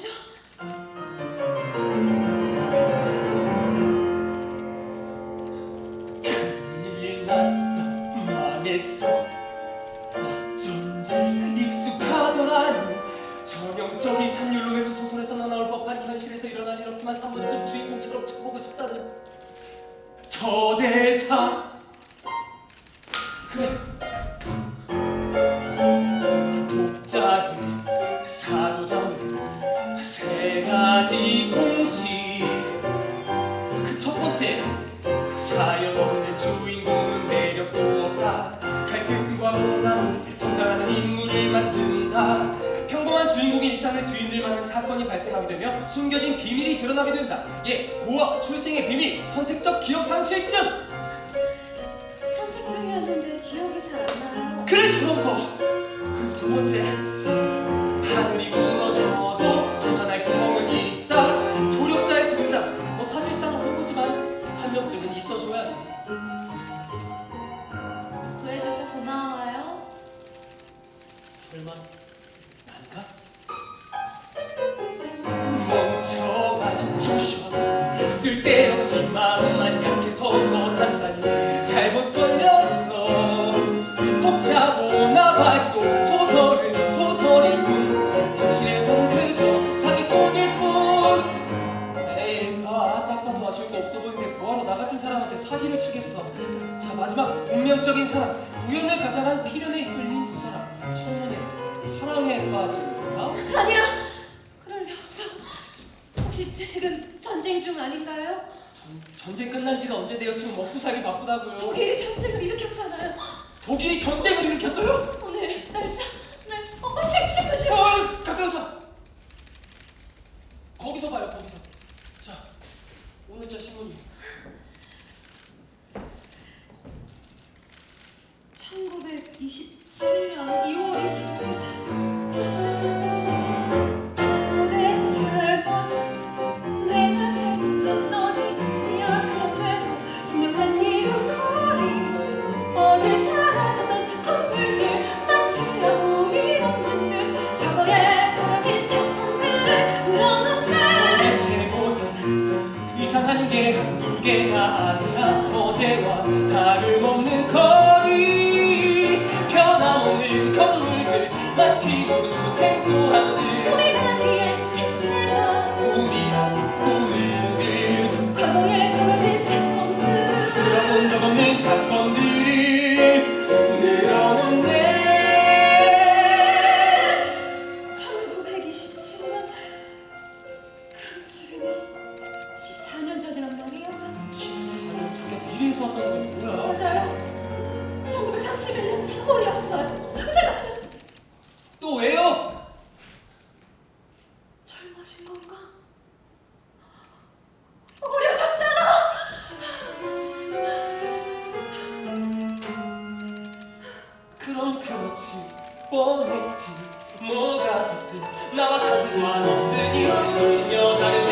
거죠? 큰일 났다 망했어 어쩐지 익숙하더라니 전형적인 상률론에서 소설에서나 나올 법한 현실에서 일어날 일 없지만 한 번쯤 주인공처럼 쳐보고 싶다는 저 대사 첫 번째 사연 없는 주인공은 매력도 없다. 갈등과 고난이 성장하는 인물을 만든다. 평범한 주인공의 일상을 뒤흔들 만한 사건이 발생하게 되며 숨겨진 비밀이 드러나게 된다. 예, 고어, 출생의 비밀, 선택적 기억 상실증 명쯤은 있어줘야지 구해줘서 고마워요. 설마 난가? 멍청한 조슈아 쓸데없이 마음만 약해서 너 단단히 잘못 걸렸어 독자고 나발이 사기를 치겠어 자 마지막 운명적인 사람 우연을 가장한 필연에 이끌린 두 사람 첫눈에 사랑에 빠지는구나 아니야. 그럴 리 없어. 혹시 지금 전쟁 중 아닌가요? 전, 전쟁 끝난 지가 언제 돼요 지금 먹고 살기 바쁘다고요 독일이 전쟁을 일으켰잖아요. 독일이 전쟁을 일으켰어요? 오늘 날짜 개가 아니야 어제와 다름없는 거리 변함없는 건물들 마치 미래에서 왔다는 건 뭐야 맞아요. 1931년 3월이었어요. 제가 또 왜요? 젊어진 건가? 어려졌잖아. 그럼 그렇지 뻔했지. 뭐가 됐든 나와 상관없으니 지녀 다른